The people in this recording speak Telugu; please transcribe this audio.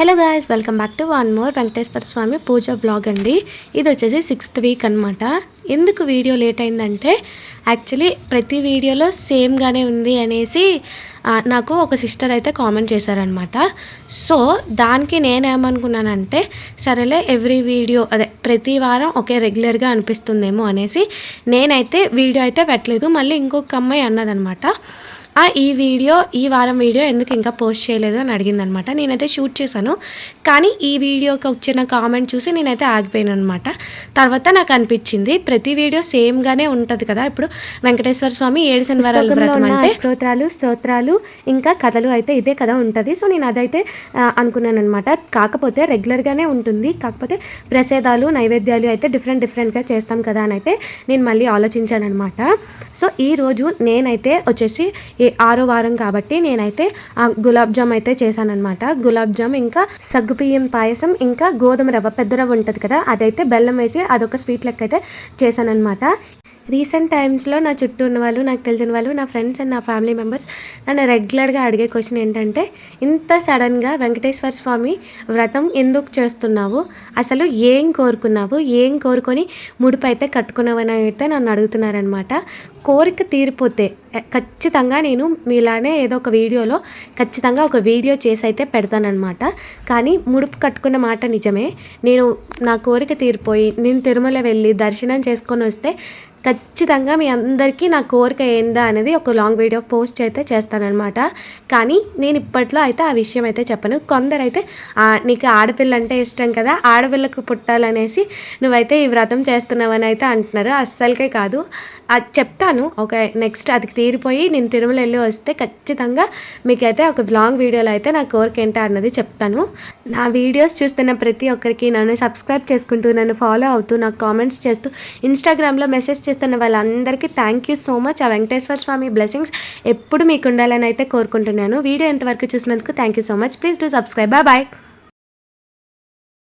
Hello guys welcome back to one more Venkateswara Swamy puja blog అండి. ఇది వచ్చేసి సిక్స్త్ వీక్ అనమాట ఎందుకు వీడియో లేట్ అయిందంటే యాక్చువల్లీ ప్రతి వీడియోలో సేమ్గానే ఉంది అనేసి నాకు ఒక సిస్టర్ అయితే కామెంట్ చేశారనమాట సో దానికి నేనేమనుకున్నానంటే సరేలే ఎవ్రీ వీడియో అదే ప్రతి వారం ఒకే రెగ్యులర్గా అనిపిస్తుందేమో అనేసి నేనైతే వీడియో అయితే పెట్టలేదు. మళ్ళీ ఇంకొక అమ్మాయి అన్నదనమాట ఆ ఈ వీడియో ఈ వారం వీడియో ఎందుకు ఇంకా పోస్ట్ చేయలేదు? అని అడిగిందనమాట నేనైతే షూట్ చేశాను. కానీ ఈ వీడియోకి వచ్చిన కామెంట్ చూసి నేనైతే ఆగిపోయాను అనమాట తర్వాత నాకు అనిపించింది ప్రతి వీడియో సేమ్గానే ఉంటుంది కదా. ఇప్పుడు వెంకటేశ్వర స్వామి ఏడు శనివారాల అంటే స్తోత్రాలు స్తోత్రాలు ఇంకా కథలు అయితే ఇదే కథ ఉంటుంది. సో నేను అదైతే అనుకున్నాను అనమాట కాకపోతే రెగ్యులర్గానే ఉంటుంది. కాకపోతే ప్రసేదాలు నైవేద్యాలు అయితే డిఫరెంట్ డిఫరెంట్గా చేస్తాం కదా అని అయితే నేను మళ్ళీ ఆలోచించాను అనమాట సో ఈరోజు నేనైతే వచ్చేసి ఆరో వారం కాబట్టి నేనైతే గులాబ్ జామ్ అయితే చేశానమాట గులాబ్ జామ్ ఇంకా సగ్గుబియ్యం పాయసం ఇంకా గోధుమ రవ్వ పెద్ద రవ్వ ఉంటుంది కదా అదైతే బెల్లం వేసి అదొక స్వీట్ లెక్క అయితే చేశానమాట రీసెంట్ టైమ్స్లో నా చుట్టూ ఉన్న వాళ్ళు నాకు తెలిసిన వాళ్ళు నా ఫ్రెండ్స్ అండ్ నా ఫ్యామిలీ మెంబర్స్ నన్ను రెగ్యులర్గా అడిగే క్వశ్చన్ ఏంటంటే ఇంత సడన్గా వెంకటేశ్వర స్వామి వ్రతం ఎందుకు చేస్తున్నావు? అసలు ఏం కోరుకున్నావు? ఏం కోరుకొని ముడుపు అయితే కట్టుకున్నావని అయితే నన్ను అడుగుతున్నారనమాట కోరిక తీరిపోతే ఖచ్చితంగా నేను మీలానే ఏదో ఒక వీడియోలో ఖచ్చితంగా ఒక వీడియో చేసి అయితే పెడతానమాట కానీ ముడుపు కట్టుకున్న మాట నిజమే. నేను నా కోరిక తీరిపోయి నేను తిరుమల వెళ్ళి దర్శనం చేసుకొని వస్తే ఖచ్చితంగా మీ అందరికీ నా కోరిక ఏందా అనేది ఒక లాంగ్ వీడియో పోస్ట్ అయితే చేస్తానన్నమాట. కానీ నేను ఇప్పట్లో అయితే ఆ విషయం అయితే చెప్పను. కొందరైతే నీకు ఆడపిల్ల అంటే ఇష్టం కదా ఆడపిల్లకు పుట్టాలనేసి నువ్వైతే ఈ వ్రతం చేస్తున్నావని అయితే అంటున్నారు. అస్సలకే కాదు. అది చెప్తాను. ఒక నెక్స్ట్ అది తీరిపోయి నేను తిరుమల వెళ్ళి వస్తే ఖచ్చితంగా మీకైతే ఒక లాంగ్ వీడియోలో అయితే నా కోరిక ఏంటో అన్నది చెప్తాను. నా వీడియోస్ చూస్తున్న ప్రతి ఒక్కరికి నన్ను సబ్స్క్రైబ్ చేసుకుంటూ నన్ను ఫాలో అవుతూ నాకు కామెంట్స్ చేస్తూ ఇన్స్టాగ్రామ్లో మెసేజ్ చేస్తున్న వాళ్ళందరికీ థ్యాంక్ యూ సో మచ్ ఆ వెంకటేశ్వర స్వామి బ్లెస్సింగ్స్ ఎప్పుడు మీకు ఉండాలని అయితే కోరుకుంటున్నాను. వీడియో ఎంతవరకు చూసినందుకు thank you so much please do subscribe bye bye